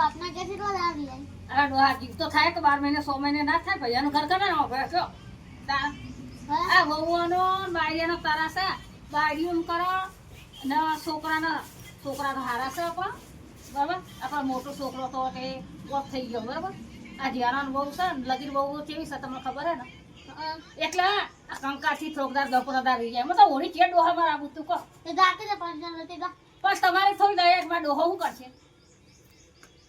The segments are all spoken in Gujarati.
બાપના કે કેટલો દાડા લઈ અરે ડોહા જીવ તો થાય કે બાર મહિને સો મહિને ના થાય ભૈયાનું ઘર કરે ને જો હા. આ વહુઓનો ને બાયરીઓનો તારા છે. બાયરીઓ કરો ને છોકરાના છોકરાનો હારા છે પણ બરાબર? આપણો મોટો છોકરો તો કે ઓફ થઈ ગયો બરાબર? આ જીયારાનો બહુ છે ને લગીર બહુ કેવી છે તમને ખબર હે ને. એટલે કંકાથી થોકદાર દપરદાર રહી જાય. મતલબ હોળી કે ડોહા મારા આવું તું કહો તે જ. બસ તમારી થોડી દયા ડોહો શું કરશે.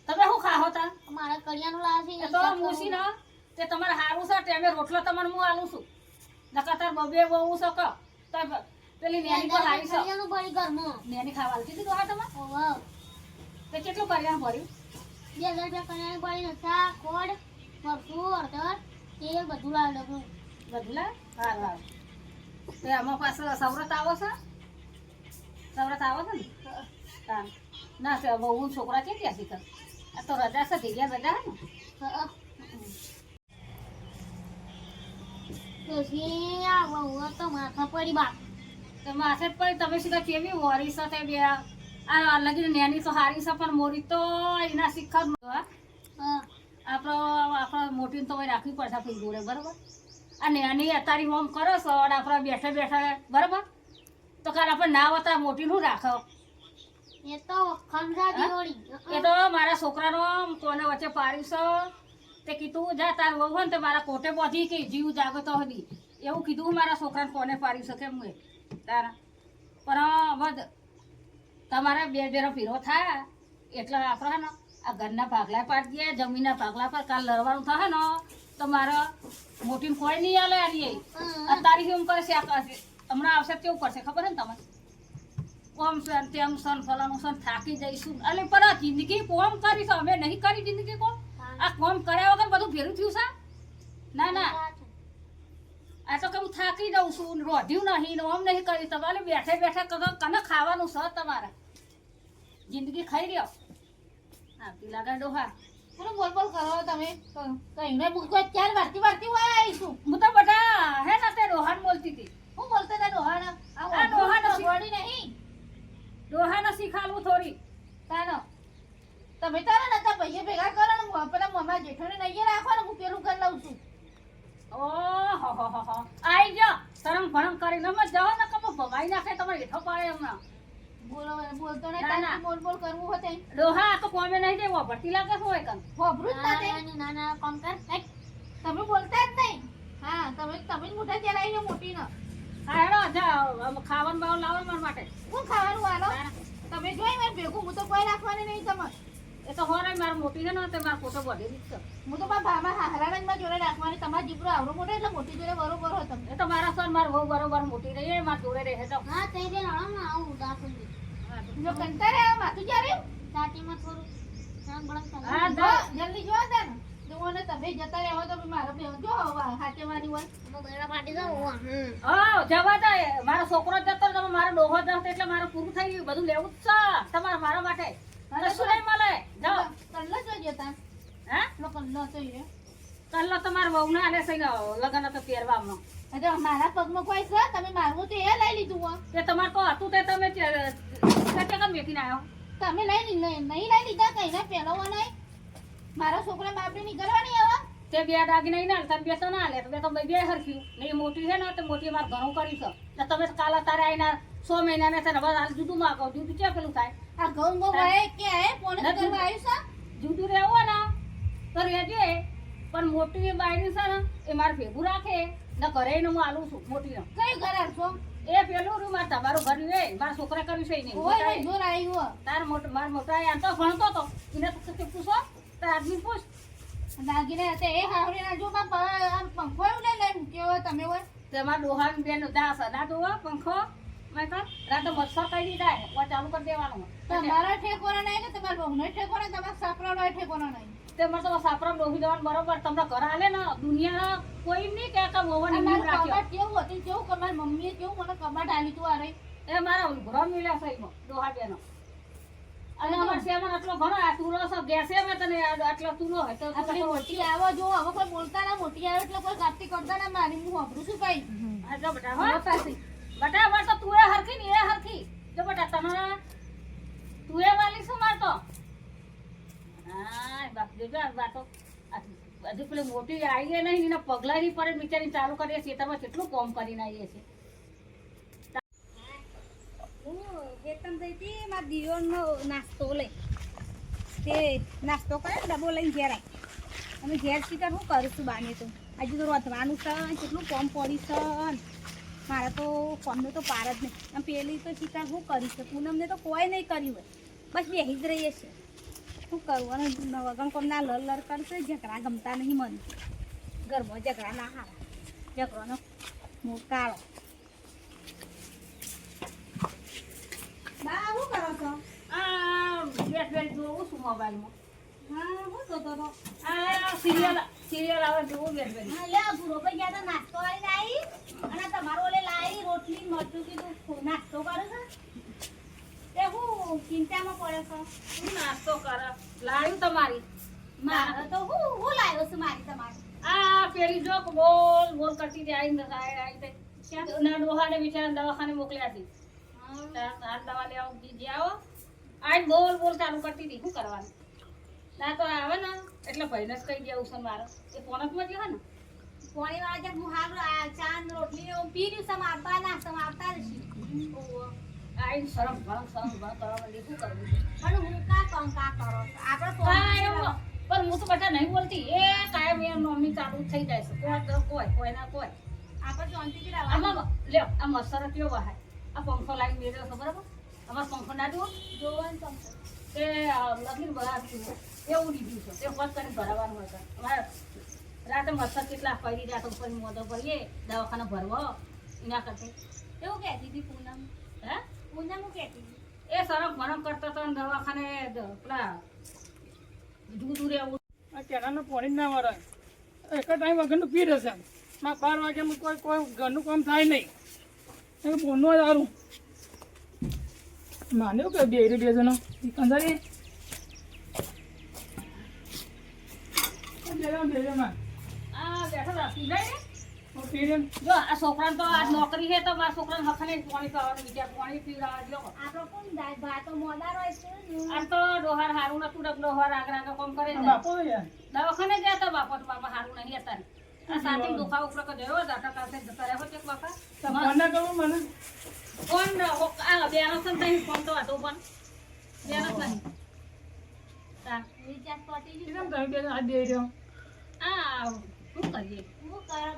તમે શું ખાહો તા? મારા કરિયાનું લાવે છે તો મૂસી ના તે તમારે હારું છે? ટેમે રોટલો તમને હું આલું છું? નકા તાર બબે બહુ છે તાર પેલી નેની પર હારી છે. કડિયાનું પડી ઘરમાં. નેની ખાવા આલતી હતી હા તમે ઓહો તે કેટલું કરિયાનું ભર્યું? બે હજાર રૂપિયા કરિયાનું ભરી નતા કોડ મરચું હળદર તેલ બધું લાવ ડબલું. બધું લાવ હા હાર તે આમાં પાસે સવરત આવો છે? સવરત આવો છે ને? હા. ના બહુ છોકરા કે ત્યાં શીખર આ તો રજા છે ભેગા હે ને? આ તો માથા પડી બાપ. તો માથે પડી તમે શીખર કેવી વરી છે બે આ લગી નેની તો હારી છે પણ મોરી તો એના શિખર આપણો આપણો મોટી તો રાખવી પડશે આપણી જોડે બરાબર? અને નેની અત્યારે ઓમ કરો છો આપણે બેઠા બેઠા બરાબર? તો કાલ આપણે ના હોતા મોટીનું રાખો. એ તો એ તો મારા છોકરાનો કોને વચ્ચે પાડ્યું છે? તે કીધું જા તાર વહુ ને તે મારા કોટે પહોંચી કે જીવ જાગતો હતી એવું કીધું મારા છોકરાને કોને પાડ્યું છે કેમ તારા. પણ હવે તમારે બે બેરો પીરો થાય. એટલે આપણે ને આ ઘરના ભાગલા પાડી દઈએ જમીનના ભાગલા પર કાલ લડવાનું થાય ને તો મારે મોટી કોઈ નહીં આલે આની તારીખ એમ કરશે? હમણાં આવશે કેવું કરશે? ખબર છે ને તમને? ઓમ સન તેમ સન ફલાણું સન થાકી જઈશું. એટલે પરા આ જિંદગી કોમ કરી તો અમે નહીં કરી જિંદગી કોમ? આ કોમ કર્યા વગર બધું ભેરું થયું છે? ના ના. આ તો કે હું થાકી જાઉં છું રોધ્યું નહીં ને ઓમ નહીં કરી. તમારે બેઠે બેઠે કનો કને ખાવાનું છે તમારે? જિંદગી ખાઈ રહ્યો હા પીલા ગાંડો હા બોલો બોલ બોલ કરો તમે. કઈ મેં ચાર વારતી વારતી હોય આવીશું. હું તો બધા હે ને તે રોહાન બોલતી હતી. હું બોલતે તા ડોહાના આ ડોહાનો શી- વળી નહીં રોહાને શીખાડવું થોડી. તાનો. તમે તારે ને તા પૈસા ભેગા કરો ને હું પેલા મમ્મા જેઠોને નહીં રાખો ને હું પેલું કરી લઉં છું. ઓ હો હો હો. આઈ જા ભણમ કરી કરીને મત જાઓ ને કમો ભવાઈ નાખે તમારે હેઠો પાડે હમણાં. બોલો બોલતો ને ના, ના. બોલ બોલ કરવું હોતે ડોહા આ તો કોમે નહીં દેવો ભરતી લાગે શું હોય કન હોભરું જ તાતે ના ના કોમ કર. તમે બોલતા જ નહીં. હા તમે તમે જ મોટા ચલાવી મોટી ન ખાવાનું બાવ લાવો મારા માટે. હું ખાવાનું વાલો? તમે જોઈ ભેગું હું તો કોઈ રાખવાની નહીં તમારે. એ તો હોરે માર મોટી છે ને તે માર ફોટો જ છે. હું તો મારા ભામાં હાહરા જોડે રાખવાની તમારા જીબરો આવડો મોટો એટલે મોટી જોડે બરોબર હો તમે એ તો મારા સર માર બહુ બરોબર મોટી રહી માર જોડે રહે તો હા તે જે ના આવું દાખલ હા, જો કંટાળે માથું જ્યારે થોડું હા, જલ્દી જોવા ને તમે જતા રહેવો તો મારો બે જો હોય. તો બેડા ફાટી જાવ હમ. હા જવા દે. મારો છોકરો જતો તમે મારો ડોહો જતો એટલે મારે પૂરું થઈ ગયું. બધું લેવું જ છે. તમારે મારા માટે. કશું નહીં મળે. જાઓ. કલ્લો જો જતા હા? કલ્લો તો એ કલ્લો તમારે વહુ ના આલે ને લગન તો પહેરવામાં. અરે મારા પગમાં કોઈ છે? તમે મારવું તો એ લઈ લીધું હો તે તમારે તો હતું તે તમે કેટલા મેકીને આવ્યો તમે લઈ નહીં લઈ લીધા કઈ ને પેલો નહીં. મારા છોકરા બાપડી ની કરવાની હવે તે બે દાગી નહીં ના તમે બેસો ના લે બે તો બે હરખ્યું ને મોટી છે ને તો મોટી મારે ઘણું કરી છે. ને તમે કાલે તારે આવીને સો મહિના ને છે બસ જુદું માગો જુદું ક્યાં પેલું થાય? આ ઘઉં ઘઉં વળે કે હે? પોણે કરવા આવ્યું છે? જુદું રહેવું ને. તો રહેજે. પણ મોટી બાયડી છે ને એ મારે ભેગું રાખે. ને ઘરે હું આલું છું મોટીને. કઈ ઘરે છો એ પેલું રૂમ મારે તમારું ઘર રે મારા છોકરા કર્યું છે નહીં. તાર મોટો મારા મોટા તો ભણતો તો. એને પૂછો તાર આદમી પૂછ. નાગીને તે એ હાવરી ના જો બાપ પંખો એવું લઈ લઈ મૂક્યો હોય તમે હોય. તમારા ડોહા બેન હતા સદા ડોહા પંખો. મેં કહા રાતો મચ્છર કઈ દીધા હે ચાલુ કરી દેવાનું તમારો ઠેકોનો નહીં ને તમારા બહુનો ઠેકોનો તમારા સાપરાનો ઠેકોનો નહીં. તેમાં તો સાપરા ડોહી દેવાનું બરોબર તમને ઘર આલે ને દુનિયા કોઈ નહીં કે કે મોહન અને રાખ્યો. કેવું હતી કેવું? કે મારી મમ્મીએ કેવું? મને કબાટ આલ્યું તું રહી. એ મારા ઘર મિલ્યા એમાં ડોહા બેનો. અને અમાર આટલો ઘણો આ તુલો છે ગેસે માં તને આટલો તુલો હોય તો આપણી મોટી આવો જો હવે કોઈ બોલતા ના મોટી આવે એટલે કોઈ કાપતી કરતા ના મારી હું વાપરું છું હો. હવે બટા વાર તો તું એ હરખી ને એ હરખી. જો બટા તને તું એ વાલી શું મારતો હા કેટલા જો આ હજુ પેલી મોટી આવી નહીં એના પગલાની પર બિચારી ચાલુ કરીએ છીએ તમે કેટલું કોમ કરીને આવીએ છીએ. હું વેતન જઈ હતી, મારા દિયોરનો નાસ્તો લઈ. તે નાસ્તો કરે ડબો લઈને ઘેર આવી અમે ઘેર શિકાર શું કરું છું બાને તો? હજુ તો રોધવાનું છે, કેટલું કોમ પડી છે. મારે તો કોમનો તો પાર જ નહીં. અને પેલી તો શિકાર શું કરી છે? પૂનમને તો કોઈ નહીં કર્યું હોય. બસ બેહી જ રહીએ છે શું કરવું? અને વગણ કોમના લર લર કરશે, ઝઘડા ગમતા નહીં મને. ઘરમાં ઝઘડા ના હારા. ઝઘડોનો મોકાળો બા શું કરો છો આ બેઠ બેઠ જોઉં છું મોબાઈલમાં હા શું જોતો તો આ સિરિયલ સિરિયલ આવે જોઉં બેઠ હા, લે ભૂરો ભાઈ ગયા તા નાસ્તો આવી અને તમારો ઓલે લાવી રોટલી મરચું કીધું નાસ્તો કરો છો તે હું ચિંતામાં પડે છો શું નાસ્તો કર લાવ્યું તમારી મારે તો હું હું લાવ્યો છું મારી તમારી આ પેલી જો બોલ બોલ કરતી હતી આવીને આઈ આઈ તે ડોહાને બિચારા દવાખાને મોકલ્યા હતી તાર દવા લેવા જી આવો આજ બોલ બોલ ચાલુ કરતી હતી શું કરવાનું? ના તો આવે ને એટલે ભાઈને જ કહી દેવું છે મારો. એ પોનકમાં જ ને પોણી વાગે હું હાલ આ ચાંદ રોટલી એવું પી રહ્યું છે મારા ના નાસ્તો આપતા રહીશું આઈને શરમ ભરમ શરમ ભરમ કરવા માંડી શું કરવું? પણ હું કા કહું કા કરો? આપણે પણ હું તો બધા નહીં બોલતી. એ કાયમ એ નોમની ચાલુ જ થઈ જાય છે. કોઈ તો કોઈ કોઈના કોઈ. આપણે શાંતિથી રહેવાનું. આમાં લ્યો આ મસર કેવો વહાય આ પંખો લાવી મેળવ્યો છો બરાબર અમારો પંખો ના જુઓ. જોવાનું તમને તે લગીન ભરાતું એવું લીધું છે. તે વખત કરીને ભરાવાનું છે અમારે રાતે મચ્છર કેટલા ફરી રહ્યા તો ઉપર મોઢો ભરીએ દવાખાને ભરવો. એના કરતી. એવું કહેતી હતી પૂનમ. હે? પૂનમ હું કહેતી હતી. એ સરમ ગરમ કરતો હતો ને દવાખાને પેલા જુદું રહેવું. આ કેળાનું પાણી ના વરાય. એક ટાઈમ વગરનું પી રહેશે. માં બાર વાગ્યામાં કોઈ કોઈ ઘરનું કામ થાય નહીં. એ બોલનું જ સારું માન્યું કે બે બે જણો કંસારી આ બેઠો રાખી જાય ને પી જો આ છોકરાને તો આ નોકરી છે તો મારા છોકરાને હખને પાણી પીવાનું વિચાર પાણી પીવડાવવા લોકો આપણો કોણ ભાતો મોડા હોય છે આ તો ડોહાર હારું નતું ડગ ડોહાર આગળ આગળ કોમ કરે દવાખાને ગયા તા બાપા બાપા હારું નહીં હતા આ સાથે દુખાવો ઉપર ગયો દાખલા પાસે જતા રહ્યો છે બાપા તો ફોન મને? કોણ ન- આ ફોન તો હતો પણ. નહીં. રિચાર્જ પતી ગયું. બે જણ હાથ દે રહ્યો? આ શું કરીએ? તારા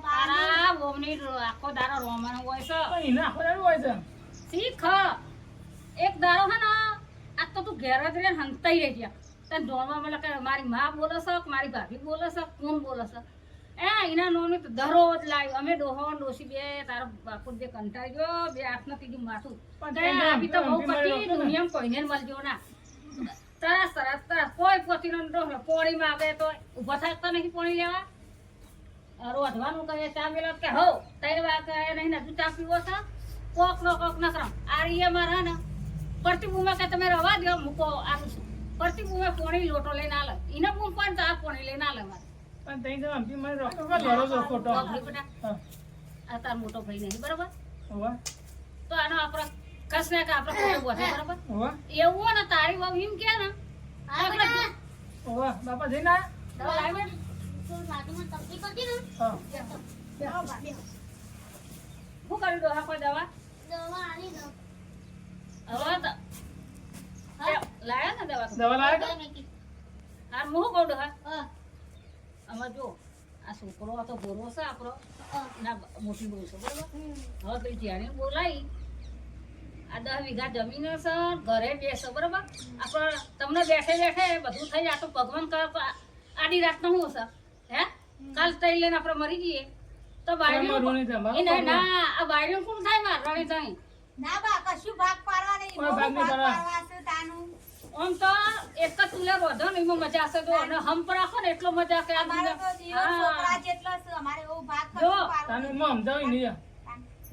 આખો દારો રોવાનો હોય છે. પણ આખો દાડો હોય છે? શીખ. એક દારો હે ને આજ તો તું ઘેર જ રે હંતાઈ રહી ગયા. તને જોવા મળે કે મારી માં બોલે છે મારી ભાભી બોલે છે કોણ બોલે છે? એના નોની તો દરરોજ લાવ્યો. અમે ડોહો ડોસી બે તારો બાપુ બે કંટાળી ગયો બે હાથ નથી ગયું માથું. પણ તે આપી તો બહુ પતિ. દુનિયામાં કોઈને મળજો ના. તરસ તરસ તરસ. કોઈ પોતીનો ડોહલો પોણીમાં આવે તો ઊભા થાકતો નહીં પોણી લેવા. રોધવાનું કહે ચા મેલો કે હો તૈરવા કહે નહીં ને તું ચા પીવો છો? કોક નો કોક ન કરો આ રીએ મારા ને. પ્રતિભૂમે કે તમે રવા દો મૂકો આનું છું. પ્રતિભૂમે પોણી લોટો લઈને આલે. એને બૂમ પણ ચા પોણી લઈને આલે મારે. પણ તઈ લડો છો ખોટો બેટા હા આ તાર મોટો ભાઈ નહીં બરાબર હોવા તો આનો આપણો કસ ને કે આપણે બરાબર હોવા એવું હોય ને તારી વહુ એમ કે ને હા, આપણે. હોવા બાપા? દવા લાવી દે. થોડું તકલીફ હતી ને હા બા, બેહો. શું કોઈ દવા દવા આલી દો. હવે તો હા? લાયા ને દવા તો દવા લાવે કે? દવા મેકી. હાર હું શું કહું ડોહા હા, આમાં જો આ છોકરો આ તો ભોરો છે આપણો. ના મોટી બહુ છે બરાબર? હવે તો જ્યારે બોલાવી આ દસ વીઘા જમીન છે ઘરે બેસે બરાબર? આપણે તમને બેઠે બેઠે બધું થઈ જાય તો ભગવાન આડી રાત શું હશે? હે? કાલ તઈ લઈને આપણે મરી જઈએ. તો નહીં, ના આ બાયડીનું કોણ થાય મારવાની રણી ના બા કશું ભાગ પાડવા નહીં. ભાગ પાડવા. પાડવા છે તાનું. આમ તો એક જ તુલે રોધો ને એમાં મજા આવશે તો અને હંપ રાખો ને એટલો મજા કે તો હા. જેટલો છે અમારે એવો ભાગ જો, કશું પાડવો તાનું નહીં. માં સમજાવી નહીં યાર.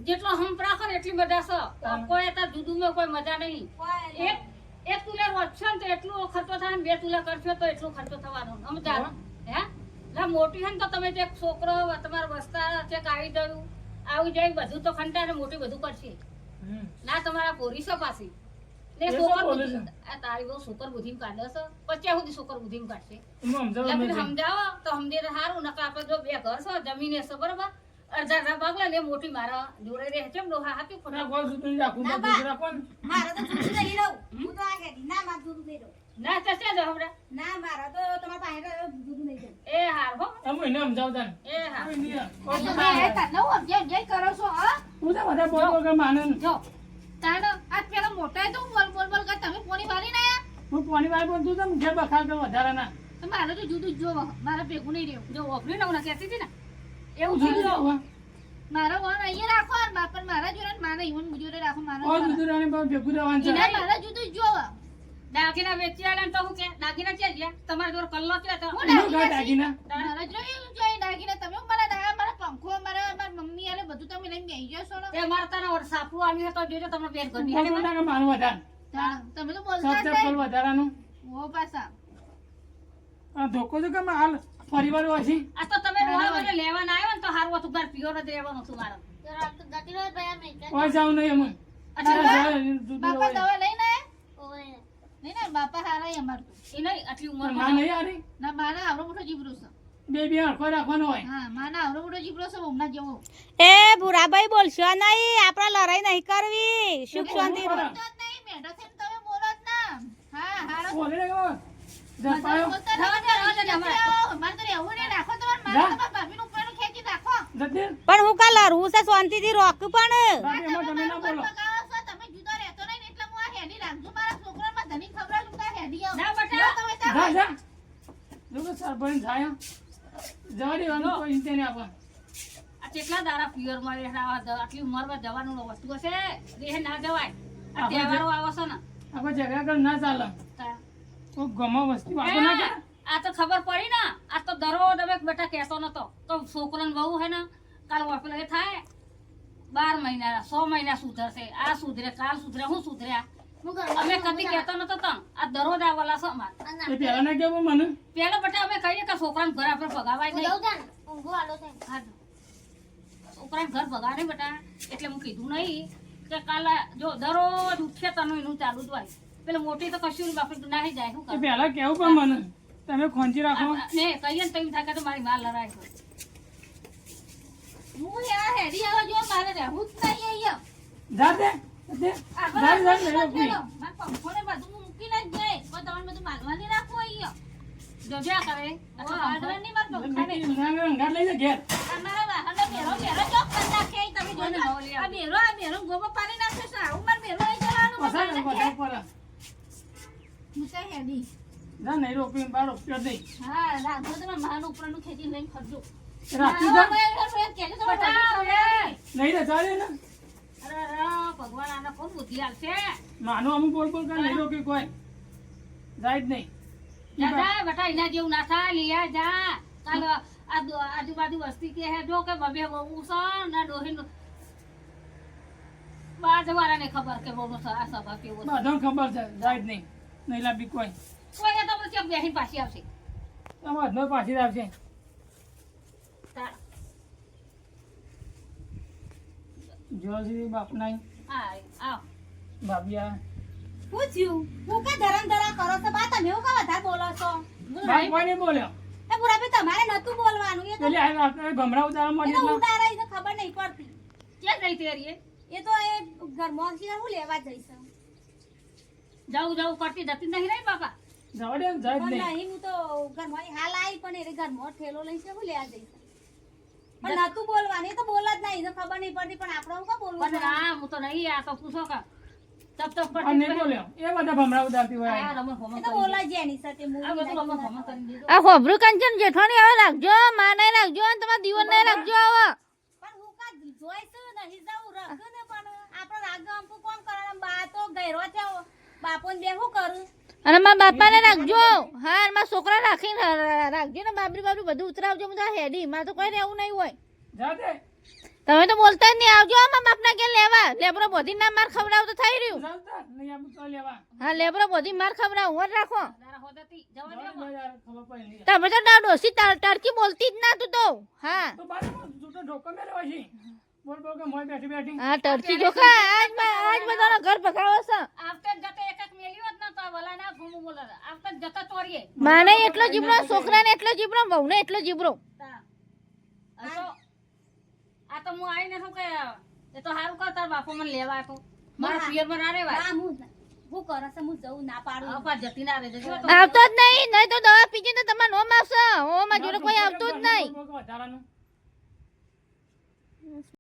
જેટલો હંપ રાખો ને એટલી મજા છે હા. કોઈ અત્યારે જુદુમાં કોઈ મજા નહીં એક એક તુલે રોધશો ને તો એટલો ખર્ચો થાય ને બે તુલે કરશો તો એટલો ખર્ચો થવાનો સમજા હા. હે ના મોટી છે ને તો તમે જે છોકરો તમારા વસ્તા છે આવી જયું આવી જાય બધું તો ખંટા ને મોટી બધું કરશે ના તમારા પોરીસો પાછી લે એ શું છોકર બોલે બુદ્ધિ આ તારી બહુ છોકર બુદ્ધિ કાઢે છે. પચ્યા સુધી છોકર બુદ્ધિ કાઢશે. સમજાવો એટલે તમે પેલું સમજાવો તો સમજે તો સારું નકર આપણે જો બે ઘર છે જમીન હશે બરોબર? અડધા અડધા ભાગ ને મોટી મારા જોડે રહે છે ડોહા હાથી ના ગોળ સુધી રાખું ના, બા. દૂધ રાખો ને મારે તો જુદું નહીં રહું. હું તો આ હેડી ના મારે જુદું નહીં ના ચસ્યા જો હમણાં ના મારા તો તમારા પાસે નહીં એ હાર હો. એને સમજાવતા એ હાર. તમે એ તને સમજાય કરો છો હા? તો બધા બોલ બોલ કે માને જો. તાણ આ પેલા મોટા તો બોલ બોલ બોલ કર તમે પોણી વાળી ના હું પાણી વાળી બોલતું તો ઘેર બખાડ કે વધારાના. તો મારે તો જુદું જ જોવો મારે ભેગું નહીં રહેવું. જો ઓફરી નવના કહેતી હતી ને એવું જુદું થયું જો મારો વન અહીંયા રાખો અને બાપા મારા જોડે મારા ઈવન જોડે રાખો મારા ઓય જુદું રાણી પાસે ભેગું રહેવાનું છે. મારા જુદું જ જોવો. દાગીના વેચી આલે તો હું કે દાગીના છે જ્યાં તમારા જોડે કલ્લો છે હું એનું દાગીના. મારા જોડે જોઈ નાખીને તમે મારા મારા પંખો મારા બધું તમે લઈને બેસી જશો ને એ મારા તને ઓર સાપુ આવ્યું તો જોજો તમને બેન ઘરની હાલે મને. મારું વધારે. તમે તો બોલતા જ નહીં. વધારાનું. ઓ પાછા આ ધોકો તો કે હાલ પરિવાર વાસી. આ તો તમે રોવા મને લેવા ના આવ્યો ને તો હારું હતું ઘર પ્યોર જ રહેવાનું હતું મારે ઓય જાવ નહીં જુદું બાપા દવા લઈને? નહીં ને બાપા હારા અમાર તો. એ નહીં આટલી ઉંમર ના નહીં આરી. ના મારા આવડો મોટો જીવરો છે બે બે હરખો રાખવાનો હોય. હા મારા આવડો મોટો છે હમણાં જેવો. એ ભૂરાભાઈ બોલશો નહીં આપણે લડાઈ નહીં કરવી. સુખ શાંતિ રહો. નહીં મેઢો છે તમે બોલો જ ના. હા હારો બોલે રે ગો જપાયો. પણ હું કા લડવું છે શાંતિથી રોક પણ. તમે ના બોલો. તમે જુદો રહેતો નહીં એટલે હું આ હેડી રાખજો. મારા છોકરામાં ખવડાવજો, હું તાર હેડી આવ. ના બટા. તમે જા, જા. જો સરપંચ થાય. કોઈ. આ કેટલા દાડા પિયરમાં આટલી ઉંમરમાં જવાનું વસ્તુ હશે? દેહ ના જવાય. આ તહેવારો આવે છે ને. આપણે ઝઘડા કર ના ચાલે. તા- ગમો વસ્તી વાતો ના કરે આ તો ખબર પડી ને. આ તો દરો અમે બેટા કહેતો નતો તો. છોકરાને બહુ હે ને કાલ એ થાય. બાર મહિના સો મહિના સુધરશે. આ સુધરે કાલ સુધરે હું સુધર્યા. અમે કદી કહેતો નતો તમ. આ દરરોજ આવેલા છે અમારે. એ પેલા ના કેવો મને. પેલા બેટા અમે કહીએ કે છોકરાને ઘર આપણે ભગાવાય નહીં. હા. છોકરાને ઘર ભગાડે બટા. એટલે હું કીધું નહીં કે કાલે જો દરરોજ ઉઠે તને એનું ચાલુ જ હોય. પેલા મોટી તો કશું બાપડી નાહી જાય શું કરે? પહેલા કેવું પણ મને. તમે ખોંચી રાખો. ને કહીએ ને તમે થાકે તો મારી માલ લડાય છો. હું યાર હેડી આવા જો મારે રહેવું જ નહીં અહીંયા. જા દે દે. રોપી બાર રોપ્યો નહીં. હા, રાખજો તમે માનું ઉપરનું ખેતી લઈને ફરજો. રાખી રે. નહીં. રે ચાલે ને? ભગવાન આને કોણ બુદ્ધિ આપશે? માનો અમુક બોલ બોલ કર નહીં રોકી કોઈ? જાય જ નહીં. જા જા બેટા એના જેવું ના થાય લીયા જા. કાલ આજુબાજુ વસ્તી કે હે જો કે બબે બહુ છે ના ડોહી બાજવાળાને ખબર કે બહુ આ સભા કેવો બધાને ખબર છે જાય જ નહીં. નહીં લાવી કોઈ. કોઈ તો પછી બેહીને પાછી આવશે. તમારે હદનો પાછી આવશે. જો બાપ નાઈ હા આવ પૂછ્યું હું કે ધરમ ધરા કરો છો? બા તમે હું કા વધારે બોલો છો? બાપ કોઈ બોલ્યો? એ ભૂરાભાઈ તમારે નતું બોલવાનું. એ તો આ રાત્રે ભમરા ઉતારવા એ એટલે. ઉતારા તો ખબર નહીં પડતી. જઈ તેરી એ તો એ ઘરમાં છે હું લેવા જઈશ જાઉં જાઉં કરતી જતી નહીં રહી બાપા. જવા દે ને, જાય જ પણ નહીં નહીં હું તો ઘરમાં હાલ આવી પણ એ ઘરમાં ઠેલો લઈ છે હું લેવા જઈશ. પણ નતું બોલવાની. તો બોલ જ નહીં. ખબર નહીં પડતી. પણ આપણે હું કા બોલવું પણ ના હું તો નહીં. આ તો પૂછો કા? તપ તપ આ નહીં બોલ્યો એ બધા ભમરા ઉતારતી હોય. આ રમણ ભમણ તો બોલા જ એની સાથે. દે. આ બધું રમણ ભમણ કરી દીધું. આ હોભરું કંચન રાખજો. માં નહીં રાખજો અને તમારા દીવન નહીં રાખજો હવે. પણ હું કા જોઈશું? નહીં જાઉં? રખું ને પણ. આપણે રાગ અંપુ કોણ કરે બા તો ગયરો છે. બાપો ને બે શું કરું? અને મારા બાપાને રાખજો. હા અને મારા છોકરા રાખીને રાખજો ને બાબરી બાબરી બધું ઉતરાવજો. બધા હેડી. મારે તો કોઈ રહેવું નહીં હોય. તમે તો બોલતા જ નહીં. આવજો મારા બાપના કે લેવા. લેબરો બોધી ના માર ખવડાવ તો થઈ રહ્યું. હા લેબરો બોધી માર ખવડાવ. હું રાખો. તમે તો ના ડોસી ટરકી બોલતી જ ના તું તો. હા. હા બારે તું તો ઢોકો મેલ્યો હશે બોલ બોલ કે મોય બેઠી બેઠી. આ ટરકી જો કા આજ માં- આજ બધાના ઘર ભગાવો છે. માને એટલો જીબરો છોકરાને એટલો જીબડો વહુને એટલો જીબરો. આ તો આ હું આવીને શું કે એ તો સારું કર તાર બાપો મને લેવા તો મારા પિયરમાં ના રેવાય ના હું હું કરે હું જવું ના પાડું અપા જતી ના રહેજે જો આવતો જ નહીં નહીં તો દવા પીજી તો તમારે નોમ આવશે ઓમાં જોડે કોઈ આવતું જ નહીં